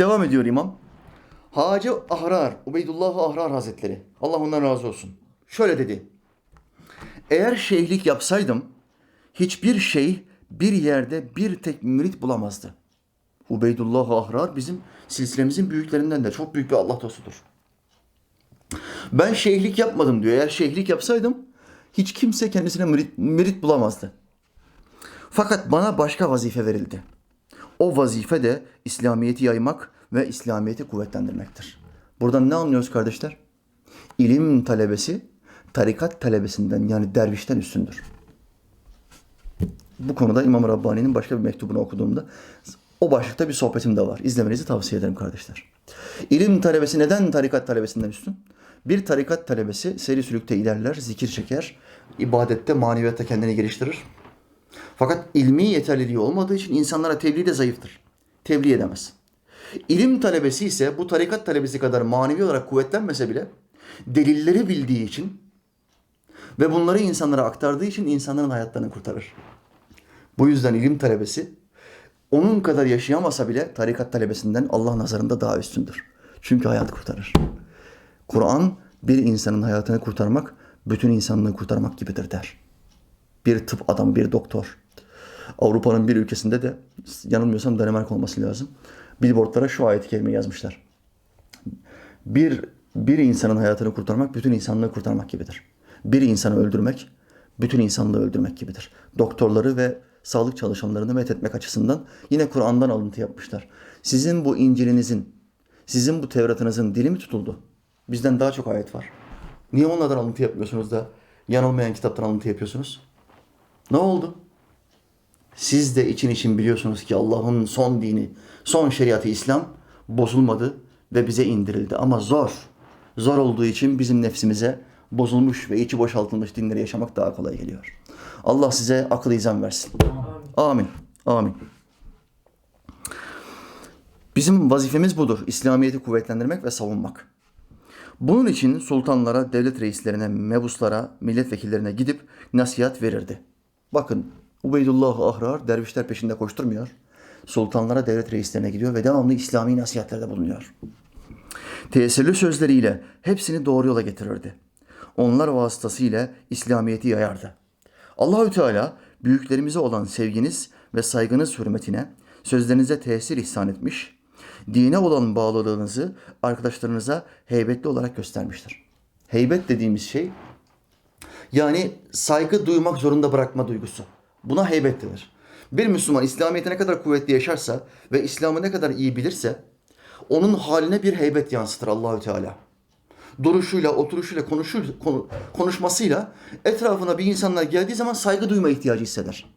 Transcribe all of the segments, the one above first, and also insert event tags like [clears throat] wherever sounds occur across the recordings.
Devam ediyor imam. Hacı Ahrar, Ubeydullah Ahrar Hazretleri. Allah ondan razı olsun. Şöyle dedi. Eğer şeyhlik yapsaydım hiçbir şey bir yerde bir tek mürit bulamazdı. Ubeydullah Ahrar bizim silsilemizin büyüklerinden de çok büyük bir Allah dostudur. Ben şeyhlik yapmadım diyor. Eğer şeyhlik yapsaydım hiç kimse kendisine mürit, mürit bulamazdı. Fakat bana başka vazife verildi. O vazife de İslamiyet'i yaymak ve İslamiyet'i kuvvetlendirmektir. Buradan ne anlıyoruz kardeşler? İlim talebesi tarikat talebesinden yani dervişten üstündür. Bu konuda İmam Rabbani'nin başka bir mektubunu okuduğumda o başlıkta bir sohbetim de var. İzlemenizi tavsiye ederim kardeşler. İlim talebesi neden tarikat talebesinden üstün? Bir tarikat talebesi seri sülükte ilerler, zikir çeker, ibadette, maneviyatta kendini geliştirir. Fakat ilmi yeterliliği olmadığı için insanlara tebliğ de zayıftır. Tebliğ edemez. İlim talebesi ise bu tarikat talebesi kadar manevi olarak kuvvetlenmese bile delilleri bildiği için ve bunları insanlara aktardığı için insanların hayatlarını kurtarır. Bu yüzden ilim talebesi onun kadar yaşayamasa bile tarikat talebesinden Allah nazarında daha üstündür. Çünkü hayat kurtarır. Kur'an bir insanın hayatını kurtarmak, bütün insanlığı kurtarmak gibidir der. Bir tıp adamı, bir doktor. Avrupa'nın bir ülkesinde de yanılmıyorsam Danimarka olması lazım. Billboardlara şu ayet-i kerime yazmışlar. Bir, bir insanın hayatını kurtarmak, bütün insanlığı kurtarmak gibidir. Bir insanı öldürmek, bütün insanlığı öldürmek gibidir. Doktorları ve sağlık çalışanlarını met etmek açısından yine Kur'an'dan alıntı yapmışlar. Sizin bu İncil'inizin, sizin bu Tevrat'ınızın dili mi tutuldu? Bizden daha çok ayet var. Niye onlardan alıntı yapmıyorsunuz da yanılmayan kitaptan alıntı yapıyorsunuz? Ne oldu? Siz de için için biliyorsunuz ki Allah'ın son dini, son şeriatı İslam bozulmadı ve bize indirildi. Ama zor. Zor olduğu için bizim nefsimize bozulmuş ve içi boşaltılmış dinleri yaşamak daha kolay geliyor. Allah size akıl izan versin. Amin. Amin. Bizim vazifemiz budur. İslamiyet'i kuvvetlendirmek ve savunmak. Bunun için sultanlara, devlet reislerine, mebuslara, milletvekillerine gidip nasihat verirdi. Bakın Ubeydullah Ahrar dervişler peşinde koşturmuyor. Sultanlara, devlet reislerine gidiyor ve devamlı İslami nasihatlerde bulunuyor. Tesirli sözleriyle hepsini doğru yola getirirdi. Onlar vasıtasıyla İslamiyet'i yayardı. Allahü Teala büyüklerimize olan sevginiz ve saygınız hürmetine sözlerinize tesir ihsan etmiş, dine olan bağlılığınızı arkadaşlarınıza heybetli olarak göstermiştir. Heybet dediğimiz şey yani saygı duymak zorunda bırakma duygusu. Buna heybet denir. Bir Müslüman İslamiyet'i ne kadar kuvvetli yaşarsa ve İslam'ı ne kadar iyi bilirse onun haline bir heybet yansıtır Allahü Teala. Duruşuyla, oturuşuyla, konuşur, konu- konuşmasıyla etrafına bir insanlar geldiği zaman saygı duyma ihtiyacı hisseder.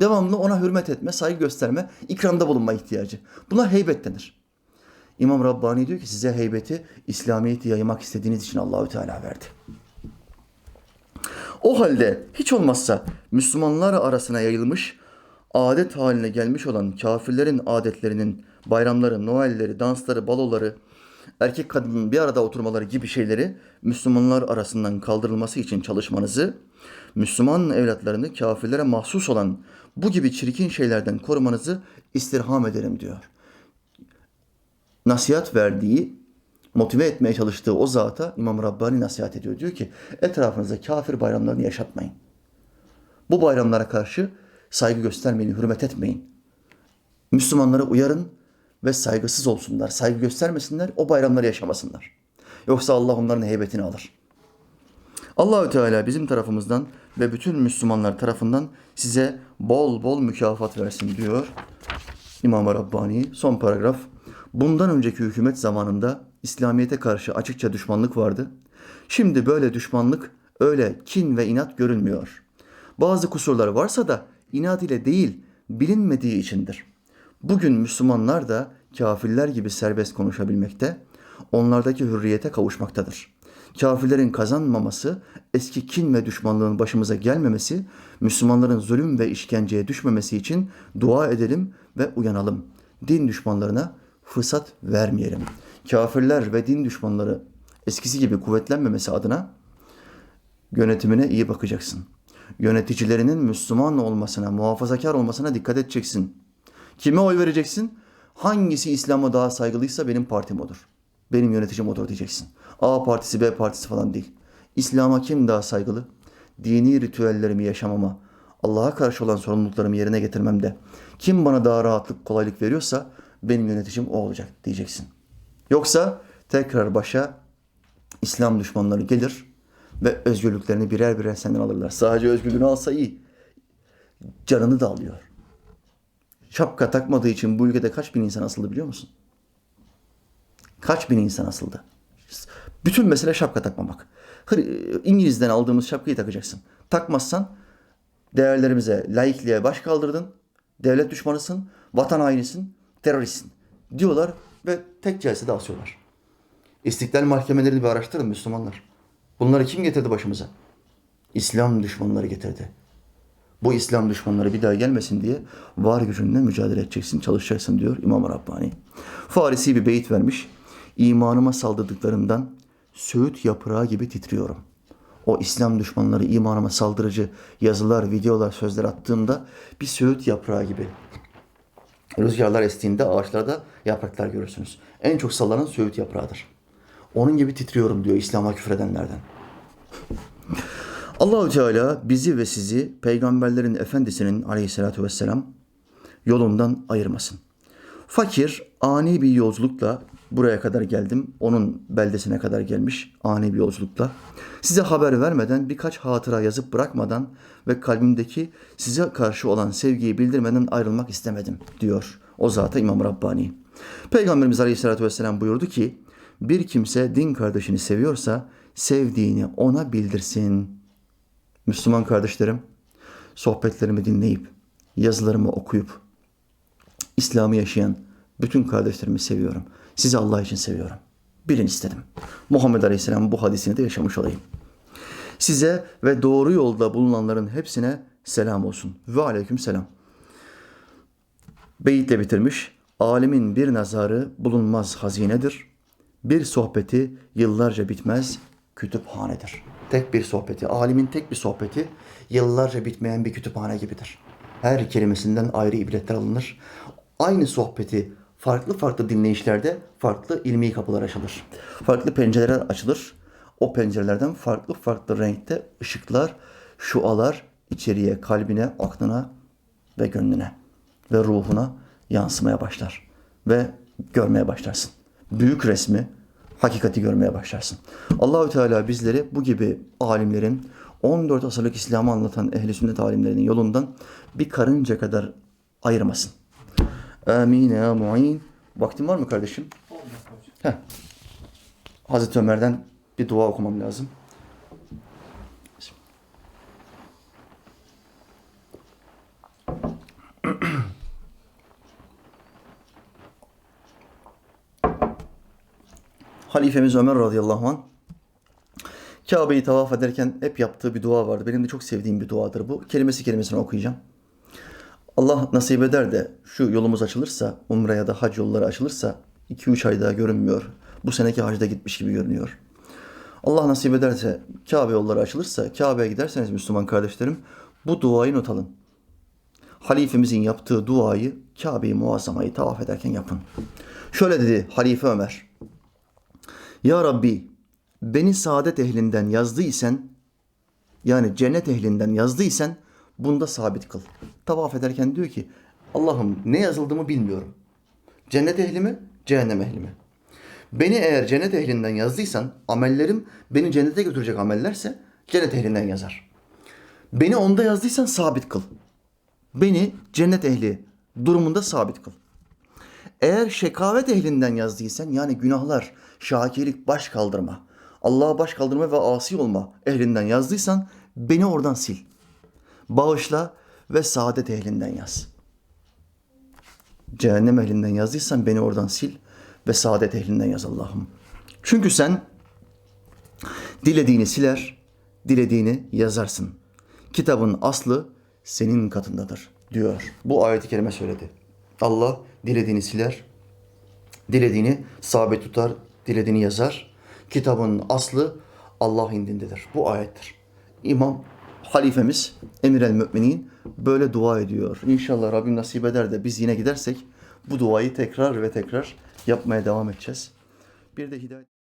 Devamlı ona hürmet etme, saygı gösterme, ikramda bulunma ihtiyacı. Buna heybet denir. İmam Rabbani diyor ki size heybeti, İslamiyet'i yaymak istediğiniz için Allahü Teala verdi. O halde hiç olmazsa Müslümanlar arasına yayılmış, adet haline gelmiş olan kafirlerin adetlerinin, bayramları, Noelleri, dansları, baloları, erkek kadının bir arada oturmaları gibi şeyleri Müslümanlar arasından kaldırılması için çalışmanızı, Müslüman evlatlarını kafirlere mahsus olan bu gibi çirkin şeylerden korumanızı istirham ederim diyor. Nasihat verdiği, motive etmeye çalıştığı o zata İmam Rabbani nasihat ediyor. Diyor ki etrafınızda kafir bayramlarını yaşatmayın. Bu bayramlara karşı saygı göstermeyin, hürmet etmeyin. Müslümanları uyarın ve saygısız olsunlar, saygı göstermesinler, o bayramları yaşamasınlar. Yoksa Allah onların heybetini alır. Allahü Teala bizim tarafımızdan ve bütün Müslümanlar tarafından size bol bol mükafat versin diyor İmam Rabbani. Son paragraf. Bundan önceki hükümet zamanında İslamiyete karşı açıkça düşmanlık vardı. Şimdi böyle düşmanlık öyle kin ve inat görülmüyor. Bazı kusurlar varsa da inat ile değil bilinmediği içindir. Bugün Müslümanlar da kafirler gibi serbest konuşabilmekte, onlardaki hürriyete kavuşmaktadır. Kafirlerin kazanmaması, eski kin ve düşmanlığın başımıza gelmemesi, Müslümanların zulüm ve işkenceye düşmemesi için dua edelim ve uyanalım. Din düşmanlarına fırsat vermeyelim. Kafirler ve din düşmanları eskisi gibi kuvvetlenmemesi adına yönetimine iyi bakacaksın. Yöneticilerinin Müslüman olmasına, muhafazakar olmasına dikkat edeceksin. Kime oy vereceksin? Hangisi İslam'a daha saygılıysa benim partim odur. Benim yöneticim odur diyeceksin. A partisi B partisi falan değil. İslam'a kim daha saygılı? Dini ritüellerimi yaşamama, Allah'a karşı olan sorumluluklarımı yerine getirmemde kim bana daha rahatlık, kolaylık veriyorsa benim yöneticim o olacak diyeceksin. Yoksa tekrar başa İslam düşmanları gelir ve özgürlüklerini birer birer senden alırlar. Sadece özgürlüğünü alsa iyi. Canını da alıyor. Şapka takmadığı için bu ülkede kaç bin insan asıldı biliyor musun? Kaç bin insan asıldı? Bütün mesele şapka takmamak. İngiliz'den aldığımız şapkayı takacaksın. Takmazsan değerlerimize, laikliğe baş kaldırdın, devlet düşmanısın, vatan hainisin, teröristsin diyorlar ve tek celsede asıyorlar. İstiklal mahkemelerini bir araştırın Müslümanlar. Bunları kim getirdi başımıza? İslam düşmanları getirdi. Bu İslam düşmanları bir daha gelmesin diye var gücünle mücadele edeceksin, çalışacaksın diyor İmam Rabbani. Farisi bir beyit vermiş. İmanıma saldırdıklarından söğüt yaprağı gibi titriyorum. O İslam düşmanları imanıma saldırıcı yazılar, videolar, sözler attığımda bir söğüt yaprağı gibi. Rüzgarlar estiğinde ağaçlarda yapraklar görürsünüz. En çok sallanan söğüt yaprağıdır. Onun gibi titriyorum diyor İslam'a küfredenlerden. Allahü Teala bizi ve sizi peygamberlerin efendisinin aleyhissalatü vesselam yolundan ayırmasın. Fakir ani bir yolculukla buraya kadar geldim. Onun beldesine kadar gelmiş ani bir yolculukla. Size haber vermeden birkaç hatıra yazıp bırakmadan ve kalbimdeki size karşı olan sevgiyi bildirmeden ayrılmak istemedim diyor o zata İmam Rabbani. Peygamberimiz Aleyhisselatü Vesselam buyurdu ki bir kimse din kardeşini seviyorsa sevdiğini ona bildirsin. Müslüman kardeşlerim sohbetlerimi dinleyip yazılarımı okuyup İslam'ı yaşayan bütün kardeşlerimi seviyorum. Sizi Allah için seviyorum. Bilin istedim. Muhammed Aleyhisselam bu hadisini de yaşamış olayım. Size ve doğru yolda bulunanların hepsine selam olsun. Ve aleyküm selam. Beyitle bitirmiş. Alimin bir nazarı bulunmaz hazinedir. Bir sohbeti yıllarca bitmez kütüphanedir. Tek bir sohbeti, alimin tek bir sohbeti yıllarca bitmeyen bir kütüphane gibidir. Her kelimesinden ayrı ibretler alınır. Aynı sohbeti farklı farklı dinleyişlerde farklı ilmi kapılar açılır. Farklı pencereler açılır. O pencerelerden farklı farklı renkte ışıklar, şualar içeriye, kalbine, aklına ve gönlüne ve ruhuna yansımaya başlar. Ve görmeye başlarsın. Büyük resmi, hakikati görmeye başlarsın. Allahü Teala bizleri bu gibi alimlerin 14 asırlık İslam'ı anlatan ehli sünnet alimlerinin yolundan bir karınca kadar ayırmasın. Amin ya muin. Vaktin var mı kardeşim? Heh. Hazreti Ömer'den bir dua okumam lazım. [clears throat] Halifemiz Ömer radıyallahu anh Kabe'yi tavaf ederken hep yaptığı bir dua vardı. Benim de çok sevdiğim bir duadır bu. Kelimesi kelimesine okuyacağım. Allah nasip eder de şu yolumuz açılırsa, umre ya da hac yolları açılırsa 2-3 ay daha görünmüyor. Bu seneki hacda gitmiş gibi görünüyor. Allah nasip ederse Kabe yolları açılırsa, Kabe'ye giderseniz Müslüman kardeşlerim bu duayı not alın. Halifemizin yaptığı duayı Kabe-i Muazzama'yı tavaf ederken yapın. Şöyle dedi Halife Ömer. Ya Rabbi beni saadet ehlinden yazdıysen yani cennet ehlinden yazdıysan bunda sabit kıl. Tavaf ederken diyor ki Allah'ım ne yazıldığımı bilmiyorum. Cennet ehli mi, cehennem ehli mi? Beni eğer cennet ehlinden yazdıysan amellerim beni cennete götürecek amellerse cennet ehlinden yazar. Beni onda yazdıysan sabit kıl. Beni cennet ehli durumunda sabit kıl. Eğer şekavet ehlinden yazdıysan yani günahlar, şakirlik, baş kaldırma, Allah'a baş kaldırma ve asi olma ehlinden yazdıysan beni oradan sil. Bağışla ve saadet ehlinden yaz. Cehennem ehlinden yazdıysan beni oradan sil ve saadet ehlinden yaz Allah'ım. Çünkü sen dilediğini siler, dilediğini yazarsın. Kitabın aslı senin katındadır diyor. Bu ayeti kerime söyledi. Allah dilediğini siler, dilediğini sabit tutar, dilediğini yazar. Kitabın aslı Allah indindedir. Bu ayettir. İmam halifemiz Emir el Müminin böyle dua ediyor. İnşallah Rabbim nasip eder de biz yine gidersek bu duayı tekrar ve tekrar yapmaya devam edeceğiz. Bir de hidayet